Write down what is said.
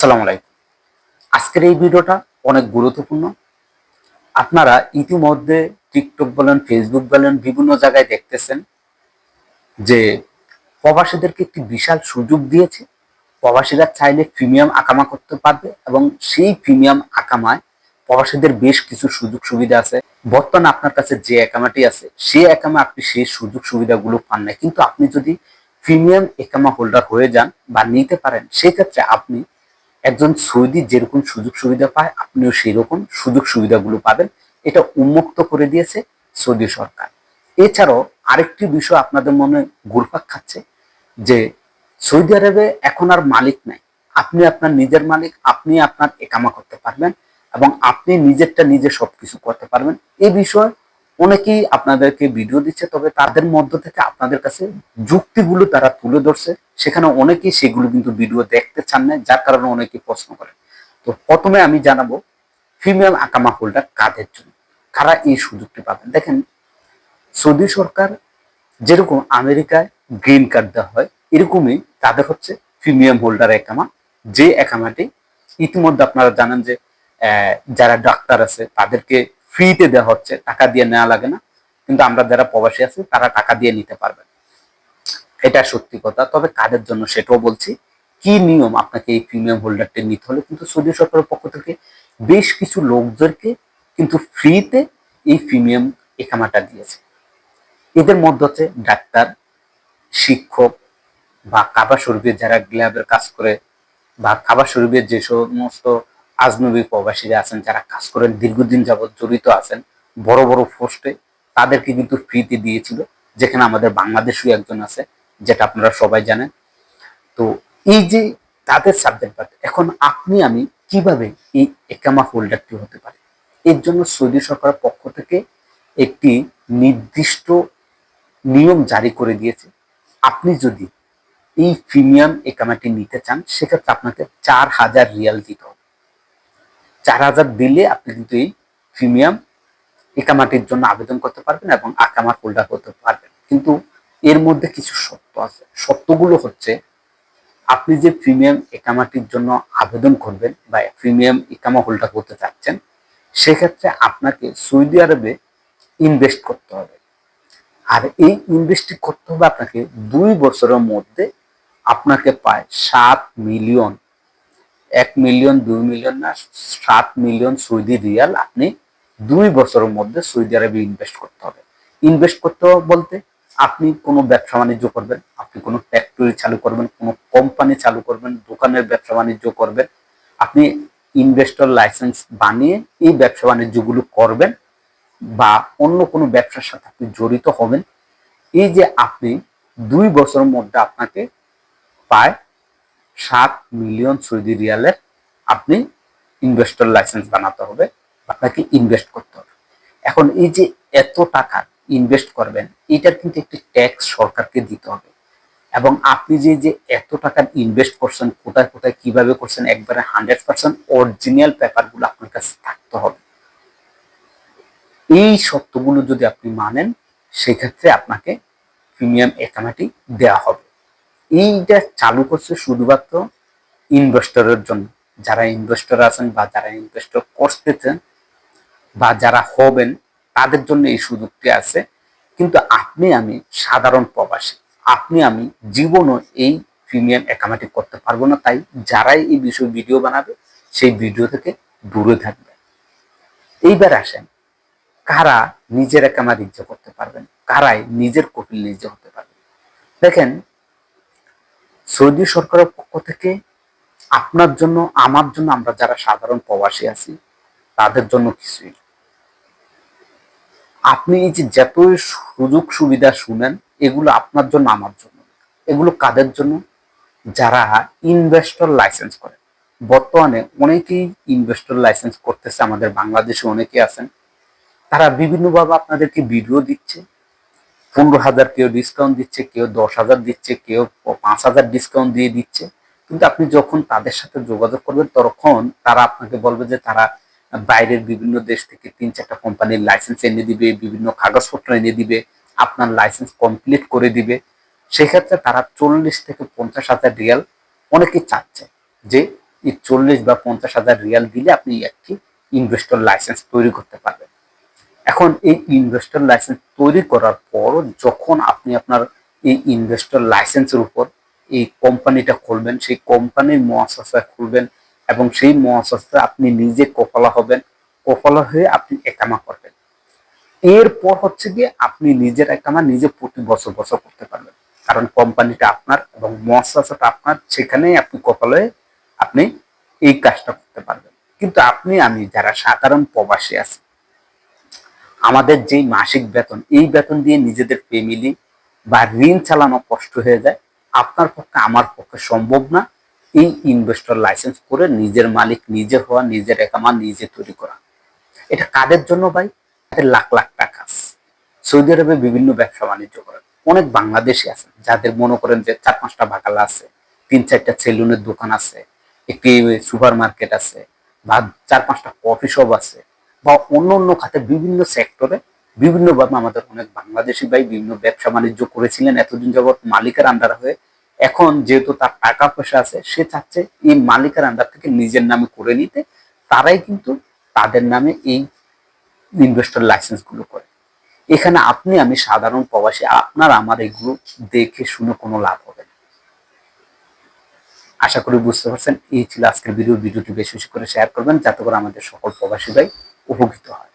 আসসালামু আলাইকুম। আজকের এই ভিডিওটা অনেক গুরুত্বপূর্ণ। আপনারা ইতিমধ্যে টিকটক বলেন ফেসবুক বলেন, বিভিন্ন জায়গায় দেখতেছেন যে প্রবাসীদেরকে একটি বিশাল সুযোগ দিয়েছে। প্রবাসীরা চাইলে প্রিমিয়াম আকামা করতে পারবে এবং সেই প্রিমিয়াম আকামায় প্রবাসীদের বেশ কিছু সুযোগ সুবিধা আছে। বর্তমানে আপনার কাছে যে একামাটি আছে, সেই একামা আপনি সেই সুযোগ সুবিধাগুলো পান না। কিন্তু আপনি যদি প্রিমিয়াম একামা হোল্ডার হয়ে যান বা নিতে পারেন, সেক্ষেত্রে আপনি একজন সৌদি যেরকম সুযোগ সুবিধা পায়, আপনিও সেই রকম সুযোগ সুবিধাগুলো পাবেন। এটা উন্মুক্ত করে দিয়েছে সৌদি সরকার। এছাড়াও আরেকটি বিষয় আপনাদের মনে ঘুরপাক খাচ্ছে, যে সৌদি আরবে এখন আর মালিক নাই। আপনি আপনার নিজের মালিক, আপনি আপনার একামা করতে পারবেন এবং আপনি নিজেরটা নিজে সবকিছু করতে পারবেন। এই বিষয়ে অনেকেই আপনাদেরকে ভিডিও দিচ্ছে, তবে তাদের মধ্য থেকে আপনাদের কাছে যুক্তিগুলো তারা তুলে ধরছে। সেখানে অনেকেই সেগুলো কিন্তু ভিডিও দেখতে চান না, যার কারণে অনেকেই প্রশ্ন করে তো প্রথমে আমি জানাব প্রিমিয়াম আকামা হোল্ডার কাদের জন্য? কারা এই সুযোগটি পাবেন দেখেন, সৌদি সরকার যেরকম আমেরিকায় গ্রিন কার্ড দেওয়া হয়, এরকমই তাদের হচ্ছে প্রিমিয়াম হোল্ডার একামা যে একামাটি ইতিমধ্যে আপনারা জানেন যে যারা ডাক্তার আছে, তাদেরকে ফ্রিতে দেওয়া হচ্ছে, টাকা দিয়ে নেওয়া লাগে না। কিন্তু আমরা যারা প্রবাসী আছি, তারা টাকা দিয়ে নিতে পারবেন। এটা সত্যি কথা। তবে কাদের জন্য সেটাও বলছি, কি নিয়ম আপনাকে এই প্রিমিয়াম হোল্ডারটি নিতে হলে? কিন্তু সৌদি সরকারের পক্ষ থেকে বেশ কিছু লোকদেরকে কিন্তু ফ্রিতে এই প্রিমিয়াম একামাটা দিয়েছে। এদের মধ্যে হচ্ছে ডাক্তার, শিক্ষক বা কাবা শরীফের যারা গ্ল্যাবের কাজ করে বা কাবা শরীফের যে সমস্ত আজনবী প্রবাসীরা আছেন, যারা কাজ করেন, দীর্ঘদিন যাবৎ জড়িত আছেন, বড় বড় পোস্টে তাদেরকে কিন্তু ফ্রিতে দিয়েছিল, যেখানে আমাদের বাংলাদেশও একজন আছে, যেটা আপনারা সবাই জানেন। তো এই যে তাদের সাবজেক্ট পার্ট এখন আপনি, আমি কীভাবে এই একামা হোল্ডারটি হতে পারে? এর জন্য সৌদি সরকারের পক্ষ থেকে একটি নির্দিষ্ট নিয়ম জারি করে দিয়েছে। আপনি যদি এই প্রিমিয়াম একামাটি নিতে চান, সেক্ষেত্রে আপনাকে চার হাজার রিয়াল দিতে হবে। চার হাজার দিলে আপনি কিন্তু এই প্রিমিয়াম একামাটির জন্য আবেদন করতে পারবেন এবং আকামা হোল্ডার করতে পারবেন। কিন্তু এর মধ্যে কিছু সত্য আছে। সত্যগুলো হচ্ছে, আপনি যে প্রিমিয়াম একামাটির জন্য আবেদন করবেন বা প্রিমিয়াম একামা হোল্ডার করতে চাচ্ছেন, সেক্ষেত্রে আপনাকে সৌদি আরবে ইনভেস্ট করতে হবে। আর এই ইনভেস্ট করতে হবে আপনাকে দুই বছরের মধ্যে আপনাকে পায় সাত মিলিয়ন এক মিলিয়ন দুই মিলিয়ন না, সাত মিলিয়ন সৌদি রিয়াল আপনি দুই বছরের মধ্যে সৌদি আরবে ইনভেস্ট করতে হবে। ইনভেস্ট করতে হবে বলতে আপনি কোনো ব্যবসা বাণিজ্য করবেন, আপনি কোনো ফ্যাক্টরি চালু করবেন, কোনো কোম্পানি চালু করবেন, দোকানের ব্যবসা বাণিজ্য করবেন, আপনি ইনভেস্টর লাইসেন্স বানিয়ে এই ব্যবসা বাণিজ্যগুলো করবেন বা অন্য কোনো ব্যবসার সাথে আপনি জড়িত হবেন। এই যে আপনি দুই বছরের মধ্যে আপনাকে প্রায় সাত মিলিয়ন সৌদি রিয়ালের আপনি ইনভেস্টর লাইসেন্স বানাতে হবে, আপনাকে ইনভেস্ট করতে হবে। এখন এই যে এত টাকা ইনভেস্ট করবেন, এটার কিন্তু একটি ট্যাক্স সরকারকে দিতে হবে। এবং আপনি যে যে এত টাকা ইনভেস্ট করছেন, কোথায় কোথায়, কীভাবে করছেন, একবারে হান্ড্রেড পার্সেন্ট অরিজিনাল পেপারগুলো আপনার কাছে থাকতে হবে। এই সত্যগুলো যদি আপনি মানেন, সেক্ষেত্রে আপনাকে প্রিমিয়াম একামাটি দেওয়া হবে। এইটা চালু করছে শুধুমাত্র ইনভেস্টরের জন্য। যারা ইনভেস্টর আছেন বা যারা ইনভেস্টর করতেছেন বা যারা হবেন, তাদের জন্য এই সুযোগটি আছে। কিন্তু আপনি, আমি সাধারণ প্রবাসী, আপনি, আমি জীবনও এই প্রিমিয়াম একামাটি করতে পারব না। তাই যারাই এই বিষয়ে ভিডিও বানাবে, সেই ভিডিও থেকে দূরে থাকবে। এইবার আসেন, কারা নিজের একামা রিজ্জ করতে পারবেন? কারাই নিজের কপিল নিজে হতে পারবেন? দেখেন সৌদি সরকারের পক্ষ থেকে আপনার জন্য, আমার জন্য আমরা যারা সাধারণ প্রবাসী আছি, তাদের জন্য কিছুই। আপনি এই যে যতই সুযোগ সুবিধা শুনেন, এগুলো আপনার জন্য, আমার জন্য। এগুলো কাদের জন্য? যারা ইনভেস্টর লাইসেন্স করে। বর্তমানে অনেকেই ইনভেস্টর লাইসেন্স করতেছে, আমাদের বাংলাদেশে অনেকে আছেন। তারা বিভিন্নভাবে আপনাদেরকে ভিডিও দিচ্ছে। পনেরো হাজার কেউ ডিসকাউন্ট দিচ্ছে, কেউ দশ হাজার দিচ্ছে, কেউ পাঁচ হাজার ডিসকাউন্ট দিয়ে দিচ্ছে। কিন্তু আপনি যখন তাদের সাথে যোগাযোগ করবেন, তখন তারা আপনাকে বলবে যে তারা বাইরের বিভিন্ন দেশ থেকে তিন চারটা কোম্পানির লাইসেন্স এনে দিবে, বিভিন্ন কাগজপত্র এনে দিবে, আপনার লাইসেন্স কমপ্লিট করে দিবে। সেক্ষেত্রে তারা চল্লিশ থেকে পঞ্চাশ হাজার রিয়াল অনেকে চাচ্ছে যে এই চল্লিশ বা পঞ্চাশ হাজার রিয়াল দিলে আপনি একটি ইনভেস্টর লাইসেন্স তৈরি করতে পারবেন। এখন এই ইনভেস্টর লাইসেন্স তৈরি করার পর যখন আপনি আপনার এই ইনভেস্টর লাইসেন্সের উপর এই কোম্পানিটা খুলবেন, সেই কোম্পানির মহাশাসা খুলবেন এবং সেই মহাশাসা আপনি নিজে কপালা হবেন কপালা হয়ে আপনি একামা করবেন। এরপর হচ্ছে গিয়ে আপনি নিজের একামা নিজে প্রতি বছর বছর করতে পারবেন। কারণ কোম্পানিটা আপনার এবং মহাশাসাটা আপনার, সেখানেই আপনি কপালে আপনি এই কাজটা করতে পারবেন। কিন্তু আপনি, আমি যারা সাধারণ প্রবাসী আছি আমাদের যেই মাসিক বেতন, এই বেতন দিয়ে নিজেদের ফ্যামিলি বা ঋণ চালানো কষ্ট হয়ে যায়। আপনার পক্ষে, আমার পক্ষে সম্ভব না এই ইনভেস্টর লাইসেন্স করে নিজের মালিক নিজে হওয়া, নিজের একামা নিজে তৈরি করা। এটা কাদের জন্য ভাই? লাখ লাখ টাকা? সৌদি আরবে বিভিন্ন ব্যবসা বাণিজ্য করেন অনেক বাংলাদেশি আছেন যাদের মনে করেন যে চার পাঁচটা বাকালা আছে, তিন চারটা সেলুনের দোকান আছে, একটি সুপার মার্কেট আছে, বা চার পাঁচটা কফি শপ আছে। বা অন্য অন্য খাতে বিভিন্ন সেক্টরে বিভিন্নভাবে আমাদের অনেক বাংলাদেশি ভাই বিভিন্ন ব্যবসা বাণিজ্য করেছিলেন এতদিন যাবৎ মালিকের আন্ডার হয়ে। এখন যেহেতু তার টাকা পয়সা আছে, সে চাচ্ছে এই মালিকের আন্ডার থেকে নিজের নামে করে নিতে। তারাই কিন্তু তাদের নামে এই ইনভেস্টর লাইসেন্সগুলো করে। এখানে আপনি, আমি সাধারণ প্রবাসী, আপনার আমার এগুলো দেখে শুনে কোনো লাভ হবে না। আশা করি বুঝতে পারছেন। এই ছিল আজকের ভিডিও ভিডিওটি বেশি বেশি করে শেয়ার করবেন। যাতে করে আমাদের সকল প্রবাসী ভাই উপকৃত হয়